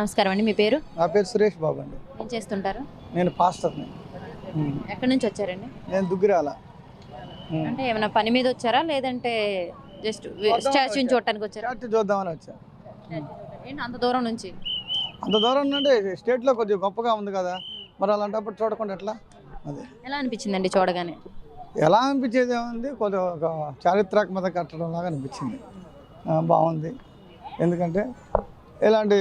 నమస్కారం అండి మీ పేరు? నా పేరు సురేష్ బాబు అండి. ఏం చేస్తుంటారు? నేను పాస్టర్ని. ఎక్కడి నుంచి వచ్చారండి? నేను దుగ్గిరాల. అంటే ఏమైనా పని మీద వచ్చారా? లేదంటే జస్ట్ స్టాచ్యూని చూడటానికి వచ్చారా? చర్చ్ చూద్దామని వచ్చా. ఏంటి అంత దూరం నుంచి? అంత దూరం అంటే స్టేట్లో కొద్దిగా గొప్పగా ఉంది కదా. మరి అలాంటప్పుడు చూడకుండా ఎట్లా? అదే. ఎలా అనిపించిందండి చూడగానే? ఎలా అనిపించేది ఏముంది? కొద్దిగా ఒక చారిత్రాత్మక కట్టడం లాగా అనిపించింది బాగుంది. ఎందుకంటే ఇలాంటి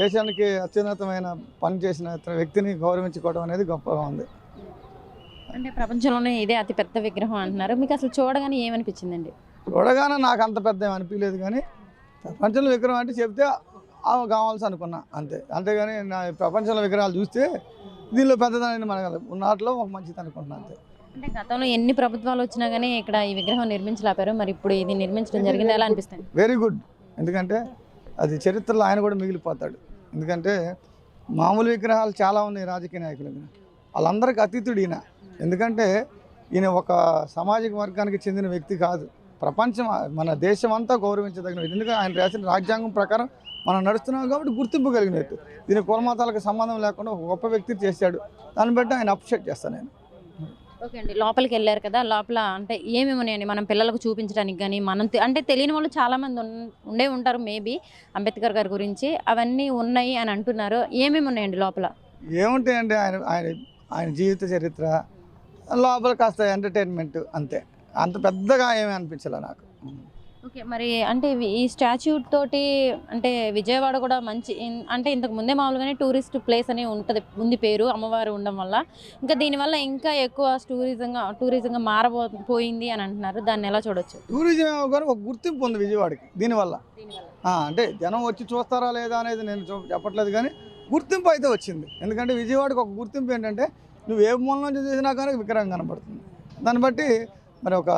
దేశానికి అత్యున్నతమైన పని చేసిన వ్యక్తిని గౌరవించుకోవడం అనేది గొప్పగా ఉంది. అంటే ప్రపంచంలోనే ఇదే అతి పెద్ద విగ్రహం అంటున్నారు. మీకు అసలు చూడగానే ఏమనిపించిందండి? చూడగానే నాకు అంత పెద్ద అనిపించలేదు కానీ ప్రపంచంలో విగ్రహం అంటే చెప్తే ఆ కావాల్సి అనుకున్నా అంతే. అంతేగాని నా ప్రపంచంలో విగ్రహాలు చూస్తే దీనిలో పెద్దదాని మన నాటిలో ఒక మంచిది అనుకుంటున్నా అంతే. అంటే గతంలో ఎన్ని ప్రభుత్వాలు వచ్చినా కానీ ఇక్కడ ఈ విగ్రహం నిర్మించలేపారు. మరి ఇప్పుడు ఇది నిర్మించడం జరిగింది? ఎలా అనిపిస్తుంది? వెరీ గుడ్ ఎందుకంటే అది చరిత్రలో ఆయన కూడా మిగిలిపోతాడు. ఎందుకంటే మామూలు విగ్రహాలు చాలా ఉన్నాయి రాజకీయ నాయకుల. వాళ్ళందరికీ అతీతుడు ఈయన. ఎందుకంటే ఈయన ఒక సామాజిక వర్గానికి చెందిన వ్యక్తి కాదు. ప్రపంచం మన దేశం అంతా గౌరవించదగిన వ్యక్తి ఎందుకంటే ఆయన రాసిన రాజ్యాంగం ప్రకారం మనం నడుస్తున్నాం కాబట్టి గుర్తింపు కలిగిన వ్యక్తి దీని కులమతాలకు సంబంధం లేకుండా ఒక గొప్ప వ్యక్తి చేశాడు. దాన్ని బట్టి ఆయన అప్రిషియేట్ చేస్తాను నేను. ఓకే అండి. లోపలికి వెళ్ళారు కదా లోపల అంటే ఏమేమి ఉన్నాయండి? మనం పిల్లలకు చూపించడానికి కానీ మనం తె- అంటే తెలియని వాళ్ళు చాలామంది ఉండే ఉంటారు మేబీ అంబేద్కర్ గారి గురించి. అవన్నీ ఉన్నాయి అని అంటున్నారు. ఏమేమి ఉన్నాయండి లోపల? ఏముంటాయండి? ఆయన ఆయన ఆయన జీవిత చరిత్ర లోపల కాస్త ఎంటర్టైన్మెంట్ అంతే. అంత పెద్దగా ఏమీ అనిపించలే నాకు. ఓకే మరి అంటే ఈ స్టాచ్యూ తోటి అంటే విజయవాడ కూడా మంచి అంటే ఇంతకు ముందే మామూలుగానే టూరిస్ట్ ప్లేస్ అని ఉంటుంది ఉంది పేరు అమ్మవారు ఉండడం వల్ల. ఇంకా దీనివల్ల ఇంకా ఎక్కువ టూరిజంగా టూరిజంగా మారబోయింది అని అంటున్నారు. దాన్ని ఎలా చూడొచ్చు? టూరిజం ఏమో కానీ ఒక గుర్తింపు ఉంది విజయవాడకి దీనివల్ల అంటే జనం వచ్చి చూస్తారా లేదా అనేది నేను చెప్పట్లేదు కానీ గుర్తింపు అయితే వచ్చింది. ఎందుకంటే విజయవాడకి ఒక గుర్తింపు ఏంటంటే నువ్వు ఏ మూల నుంచి చూసినా కానీ విగ్రహం కనబడుతుంది. దాన్ని బట్టి మరి ఒక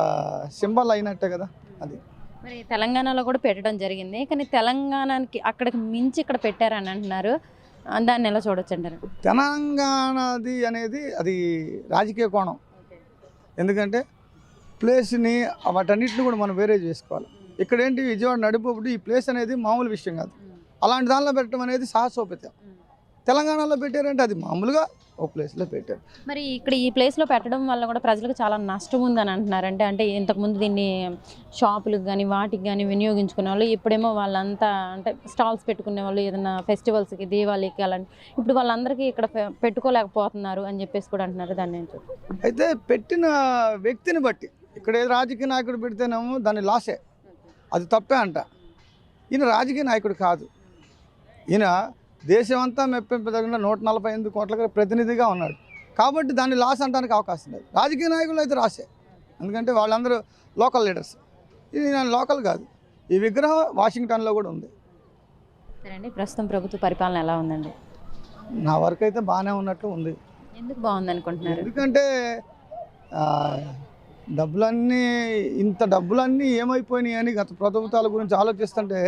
సింబల్ అయినట్టే కదా అది. మరి తెలంగాణలో కూడా పెట్టడం జరిగింది. కానీ తెలంగాణకి అక్కడికి మించి ఇక్కడ పెట్టారని అంటున్నారు. దాన్ని ఎలా చూడొచ్చు అంటారు? తెలంగాణది అనేది అది రాజకీయ కోణం. ఎందుకంటే ప్లేస్ని వాటన్నిటిని కూడా మనం వేరే చేసుకోవాలి. ఇక్కడ ఏంటి విజయవాడ నడిపోప్పుడు ఈ ప్లేస్ అనేది మామూలు విషయం కాదు. అలాంటి దానిలో పెట్టడం అనేది సాహసోపేతం. తెలంగాణలో పెట్టారంటే అది మామూలుగా ఒక ప్లేస్లో పెట్టారు. మరి ఇక్కడ ఈ ప్లేస్లో పెట్టడం వల్ల కూడా ప్రజలకు చాలా నష్టం ఉందని అంటున్నారు అంటే అంటే ఇంతకుముందు దీన్ని షాపులకు కానీ వాటికి కానీ వినియోగించుకునే వాళ్ళు ఇప్పుడేమో వాళ్ళంతా అంటే స్టాల్స్ పెట్టుకునే వాళ్ళు ఏదైనా ఫెస్టివల్స్కి దీవాళికి అలాంటి ఇప్పుడు వాళ్ళందరికీ ఇక్కడ పెట్టుకోలేకపోతున్నారు అని చెప్పేసి కూడా అంటున్నారు దాన్ని అయితే పెట్టిన వ్యక్తిని బట్టి ఇక్కడ ఏ రాజకీయ నాయకుడు పెడితేనేమో దాన్ని లాసే. అది తప్పే అంట. ఈయన రాజకీయ నాయకుడు కాదు. ఈయన దేశమంతా మెప్పింపదగిన నూట నలభై ఎనిమిది కోట్ల ప్రతినిధిగా ఉన్నాడు. కాబట్టి దాన్ని లాస్ అనడానికి అవకాశం లేదు. రాజకీయ నాయకులు అయితే రాసే. ఎందుకంటే వాళ్ళందరూ లోకల్ లీడర్స్. ఇది నేను లోకల్ కాదు. ఈ విగ్రహం వాషింగ్టన్లో కూడా ఉంది. సరే అండి ప్రస్తుతం ప్రభుత్వ పరిపాలన ఎలా ఉందండి? నా వరకు అయితే బాగానే ఉన్నట్లు ఉంది. ఎందుకు బాగుంది అనుకుంటున్నారు ఎందుకంటే డబ్బులన్నీ ఇంత డబ్బులన్నీ ఏమైపోయినాయి అని గత ప్రభుత్వాల గురించి ఆలోచిస్తుంటే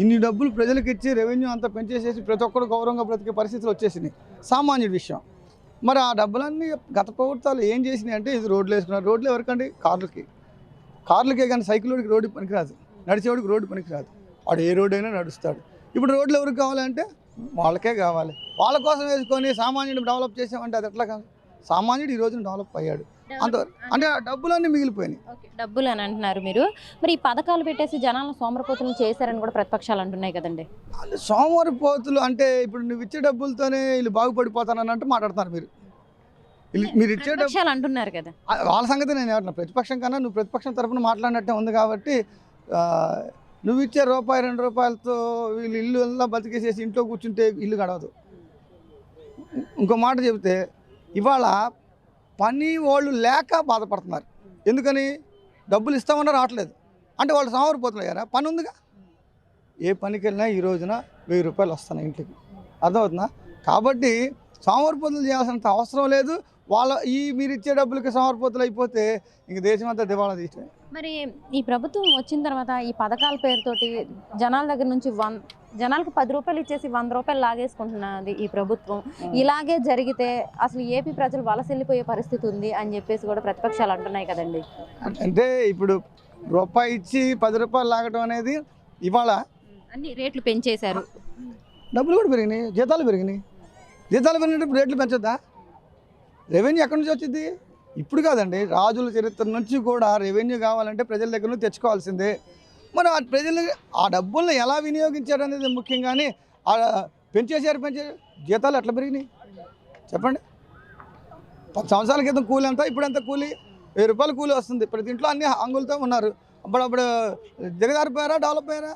ఇన్ని డబ్బులు ప్రజలకు ఇచ్చి రెవెన్యూ అంతా పెంచేసేసి ప్రతి ఒక్కరు గౌరవంగా బ్రతికే పరిస్థితులు వచ్చేసినాయి. సామాన్యుడి విషయం. మరి ఆ డబ్బులన్నీ గత ప్రభుత్వాలు ఏం చేసినాయి అంటే ఇది రోడ్లు వేసుకున్నారు. రోడ్లు ఎవరికండి? కార్లకి. కార్లకే కానీ సైకిల్ వాడికి రోడ్డు పనికిరాదు. నడిచేవాడికి రోడ్డు పనికిరాదు. వాడు ఏ రోడ్డు అయినా నడుస్తాడు. ఇప్పుడు రోడ్లు ఎవరికి కావాలంటే వాళ్ళకే కావాలి. వాళ్ళ కోసం వేసుకొని సామాన్యుడు డెవలప్ చేసామంటే అది ఎట్లా కాదు? సామాన్యుడు ఈ రోజున డెవలప్ అయ్యాడు. అంతవరకు అంటే ఆ డబ్బులన్నీ మిగిలిపోయినాయి. డబ్బులు అని అంటున్నారు మీరు. మరి ఈ పథకాలు పెట్టేసి జనాలను సోమరపోతులను చేశారని కూడా ప్రతిపక్షాలు అంటున్నాయి కదండి. వాళ్ళు సోమవారి పోతులు అంటే ఇప్పుడు నువ్వు ఇచ్చే డబ్బులతోనే వీళ్ళు బాగుపడిపోతానని అంటే మాట్లాడతారు మీరు. మీరు ఇచ్చే డబ్బు ప్రతిపక్షాలు అంటున్నారు కదా. వాళ్ళ సంగతి నేను ఏమంటున్నా ప్రతిపక్షం కన్నా నువ్వు ప్రతిపక్షం తరపున మాట్లాడినట్టే ఉంది కాబట్టి నువ్వు ఇచ్చే రూపాయి రెండు రూపాయలతో వీళ్ళు ఇల్లు ఎలా బతికేసేసి ఇంట్లో కూర్చుంటే ఇల్లు గడవదు. ఇంకో మాట చెబితే ఇవాళ పని వాళ్ళు లేక బాధపడుతున్నారు. ఎందుకని? డబ్బులు ఇస్తామన్నా రావట్లేదు. అంటే వాళ్ళు సామరిపోతున్నాయారా పని ఉందిగా? ఏ పనికి వెళ్ళినా ఈ రోజున వెయ్యి రూపాయలు వస్తున్నాయి ఇంటికి. అర్థమవుతుందా? కాబట్టి సోమరిపోతులు చేయాల్సినంత అవసరం లేదు. వాళ్ళ ఈ మీరు ఇచ్చే డబ్బులకి సోమరిపోతులు అయిపోతే ఇంక దేశం అంతా దివాళా తీయటమే. మరి ఈ ప్రభుత్వం వచ్చిన తర్వాత ఈ పథకాల పేరుతోటి జనాల దగ్గర నుంచి వన్ జనాలకు పది రూపాయలు ఇచ్చేసి వంద రూపాయలు లాగేసుకుంటున్నది ఈ ప్రభుత్వం. ఇలాగే జరిగితే అసలు ఏపీ ప్రజలు వలస వెళ్ళిపోయే పరిస్థితి ఉంది అని చెప్పేసి కూడా ప్రతిపక్షాలు అంటున్నాయి కదండి. అంటే ఇప్పుడు రూపాయి ఇచ్చి పది రూపాయలు లాగటం అనేది ఇవాళ అన్ని రేట్లు పెంచేశారు. డబ్బులు కూడా పెరిగినాయి జీతాలు పెరిగినాయి. జీతాలు పెరిగినప్పుడు రేట్లు పెంచొద్దా? రెవెన్యూ ఎక్కడి నుంచి వచ్చింది? ఇప్పుడు కాదండి రాజుల చరిత్ర నుంచి కూడా రెవెన్యూ కావాలంటే ప్రజల దగ్గర నుంచి తెచ్చుకోవాల్సిందే. మరి ఆ ప్రజలు ఆ డబ్బుల్ని ఎలా వినియోగించారు అనేది ముఖ్యం కానీ పెంచేసారు పెంచారు జీతాలు ఎట్లా పెరిగినాయి? చెప్పండి. పది సంవత్సరాల క్రితం కూలి ఎంత? ఇప్పుడు ఎంత కూలి? వెయ్యి రూపాయలు కూలి వస్తుంది. ప్రతి ఇంట్లో అన్ని అంగులతో ఉన్నారు. అప్పుడప్పుడు దిగజారిపోయారా డెవలప్ అయ్యారా?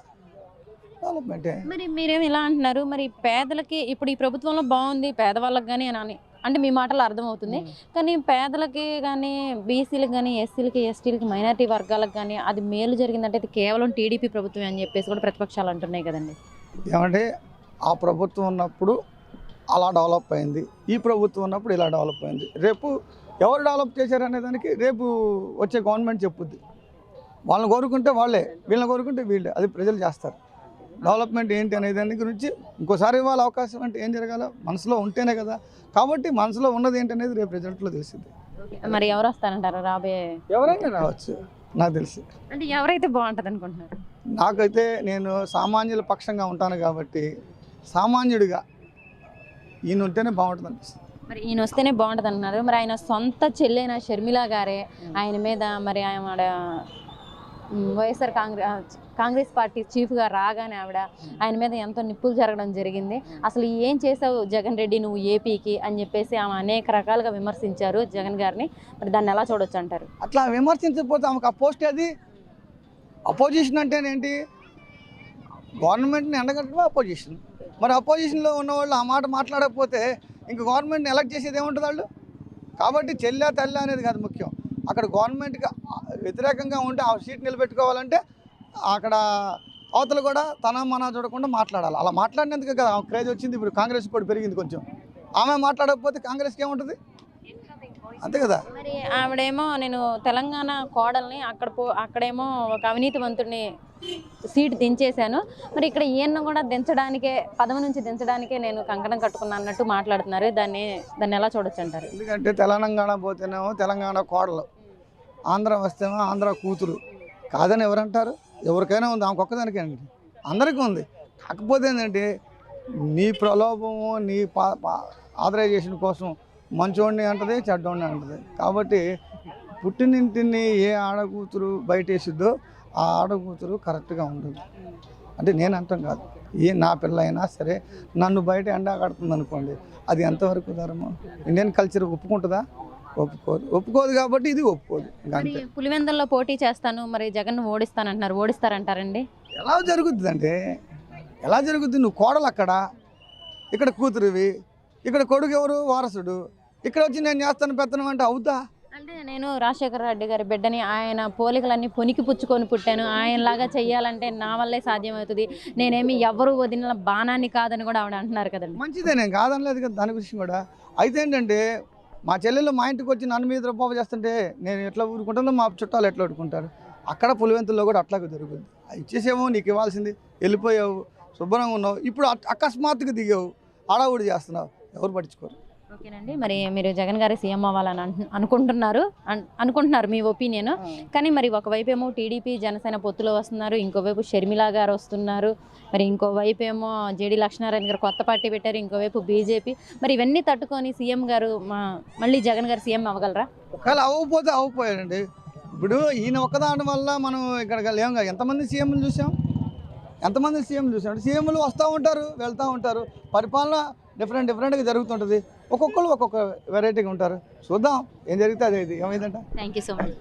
డెవలప్మెంటే. మరి మీరేమి ఇలా అంటున్నారు? మరి పేదలకి ఇప్పుడు ఈ ప్రభుత్వంలో బాగుంది పేదవాళ్ళకి కానీ అని. అంటే మీ మాటలు అర్థమవుతుంది. కానీ పేదలకి కానీ బీసీలకు కానీ ఎస్సీలకి ఎస్టీలకి మైనారిటీ వర్గాలకు కానీ అది మేలు జరిగిందంటే అది కేవలం టీడీపీ ప్రభుత్వం అని చెప్పేసి కూడా ప్రతిపక్షాలు అంటున్నాయి కదండి. ఏమంటే ఆ ప్రభుత్వం ఉన్నప్పుడు అలా డెవలప్ అయింది. ఈ ప్రభుత్వం ఉన్నప్పుడు ఇలా డెవలప్ అయింది. రేపు ఎవరు డెవలప్ చేశారనే దానికి రేపు వచ్చే గవర్నమెంట్ చెప్పుద్ది. వాళ్ళని కోరుకుంటే వాళ్ళే వీళ్ళని కోరుకుంటే వీళ్ళే. అది ప్రజలు చేస్తారు. డెవలప్మెంట్ ఏంటి అనే దాని గురించి ఇంకోసారి ఇవ్వాలి అవకాశం అంటే ఏం జరగాల? మనసులో ఉంటేనే కదా. కాబట్టి మనసులో ఉన్నది ఏంటి అనేది రేపు రిజల్ట్లో తెలిసింది మరి ఎవరు వస్తారంటారు? రాబోయే ఎవరైనా రావచ్చు నాకు తెలిసి. అంటే ఎవరైతే బాగుంటుంది అనుకుంటున్నారు? నాకైతే నేను సామాన్యుల పక్షంగా ఉంటాను కాబట్టి సామాన్యుడిగా ఈయన ఉంటేనే బాగుంటుంది అనిపిస్తుంది. మరి ఈయన వస్తేనే బాగుంటుంది అంటున్నారు మరి ఆయన సొంత చెల్లైన షర్మిల గారే ఆయన మీద మరి మ్, వైఎస్ఆర్ కాంగ్రెస్ కాంగ్రెస్ పార్టీ చీఫ్గా రాగానే ఆవిడ ఆయన మీద ఎంతో నిప్పులు జరగడం జరిగింది. అసలు ఏం చేసావు జగన్ రెడ్డి నువ్వు ఏపీకి అని చెప్పేసి ఆమె అనేక రకాలుగా విమర్శించారు జగన్ గారిని. మరి దాన్ని ఎలా చూడొచ్చు అంటారు? అట్లా విమర్శించకపోతే ఆమెకు ఆ పోస్ట్ అది? అపోజిషన్ అంటేనేంటి గవర్నమెంట్ని ఎండగట్టడం అపోజిషన్. మరి అపోజిషన్లో ఉన్నవాళ్ళు ఆ మాట మాట్లాడకపోతే ఇంక గవర్నమెంట్ని ఎలక్ట్ చేసేది ఏముంటుంది వాళ్ళు? కాబట్టి చెల్లె తల్లి అనేది కాదు ముఖ్యం. అక్కడ గవర్నమెంట్కి వ్యతిరేకంగా ఉంటే ఆ సీట్ నిలబెట్టుకోవాలంటే అక్కడ అవతల కూడా తన మన చూడకుండా మాట్లాడాలి. అలా మాట్లాడినందుకే కదా క్రేజ్ వచ్చింది. ఇప్పుడు కాంగ్రెస్ కూడా పెరిగింది కొంచెం. ఆమె మాట్లాడకపోతే కాంగ్రెస్కి ఏముంటుంది? అంతే కదా? మరి ఆవిడేమో నేను తెలంగాణ కోడల్ని అక్కడ పో అక్కడేమో ఒక అవినీతివంతుడిని సీట్ దించేశాను. మరి ఇక్కడ ఈయన కూడా దించడానికే పదవి నుంచి దించడానికే నేను కంకణం కట్టుకున్నా అన్నట్టు మాట్లాడుతున్నారు. దాన్ని దాన్ని ఎలా చూడొచ్చు అంటారు? ఎందుకంటే తెలంగాణ పోతేనేమో తెలంగాణ కోడలు. ఆంధ్ర వస్తేమో ఆంధ్ర కూతురు. కాదని ఎవరంటారు? ఎవరికైనా ఉంది ఆమెకు ఒక్కదానికే అండి. అందరికీ ఉంది. కాకపోతే ఏంటంటే నీ ప్రలోభము నీ పా ఆథరైజేషన్ కోసం మంచోడిని అంటది చెడ్డోడిని అంటది. కాబట్టి పుట్టినింటిని ఏ ఆడకూతురు బయటేసిద్దో ఆ ఆడకూతురు కరెక్ట్గా ఉండదు అంటే నేను అంటాం కాదు. ఏ నా పిల్ల అయినా సరే నన్ను బయట ఎండా కడుతుంది అనుకోండి అది ఎంతవరకు ధర్మం? ఇండియన్ కల్చర్ ఒప్పుకుంటుందా? ఒప్పుకోదు. ఒప్పుకోదు కాబట్టి ఇది ఒప్పుకోదు. మరి పులివెందుల్లో పోటీ చేస్తాను మరి జగన్ ఓడిస్తాను అంటున్నారు ఓడిస్తారంటారండి? ఎలా జరుగుతుంది అంటే ఎలా జరుగుతుంది? నువ్వు కోడలు అక్కడ ఇక్కడ కూతురువి ఇక్కడ కొడుకు ఎవరు? వారసుడు. ఇక్కడ వచ్చి నేను చేస్తాను పెత్తనం అంటే అవుతా? అంటే నేను రాజశేఖర రెడ్డి గారి బిడ్డని ఆయన పోలికలన్నీ పొనికి పుచ్చుకొని పుట్టాను. ఆయనలాగా చెయ్యాలంటే నా వల్లే సాధ్యమవుతుంది. నేనేమి ఎవరు వదిలిన బాణాన్ని కాదని కూడా ఆవిడ అంటున్నారు కదండి. మంచిదే నేను కాదనలేదు కదా దాని గురించి కూడా. అయితే ఏంటంటే మా చెల్లెలు మా ఇంటికి వచ్చి నన్ను మీద రూపాయలు చేస్తుంటే నేను ఎట్లా ఊరుకుంటానో మా చుట్టాలు ఎట్లా ఊరుకుంటారు? అక్కడ పులివెంతుల్లో కూడా అట్లాగే జరుగుద్ది. అది ఇచ్చేసేమో నీకు ఇవ్వాల్సింది వెళ్ళిపోయావు శుభ్రంగా ఉన్నావు ఇప్పుడు అకస్మాత్తుగా దిగావు హడావుడి చేస్తున్నావు ఎవరు పట్టించుకోరు. ఓకేనండి. మరి మీరు జగన్ గారి సీఎం అవ్వాలని అనుకుంటున్నారు. అన్- అనుకుంటున్నారు మీ ఒపీనియన్. కానీ మరి ఒకవైపు ఏమో టీడీపీ జనసేన పొత్తులో వస్తున్నారు. ఇంకోవైపు షర్మిల గారు వస్తున్నారు. మరి ఇంకోవైపు ఏమో జేడి లక్ష్మీనారాయణ గారు కొత్త పార్టీ పెట్టారు. ఇంకోవైపు బీజేపీ. మరి ఇవన్నీ తట్టుకొని సీఎం గారు మళ్ళీ జగన్ గారు సీఎం అవ్వగలరా? ఒకవేళ అవ్వకపోతే అవ్వకపోయాడండి ఇప్పుడు ఈయన ఒక్కదాని వల్ల మనం ఇక్కడ లేం కదా. ఎంతమంది సీఎంలు చూసాం? ఎంతమంది సీఎంలు చూసాం? సీఎంలు వస్తూ ఉంటారు వెళ్తూ ఉంటారు. పరిపాలన డిఫరెంట్ డిఫరెంట్గా జరుగుతుంటుంది. ఒక్కొక్కరు ఒక్కొక్క వెరైటీగా ఉంటారు. చూద్దాం ఏం జరిగితే అదే ఇది ఏమైందంట? Thank you so much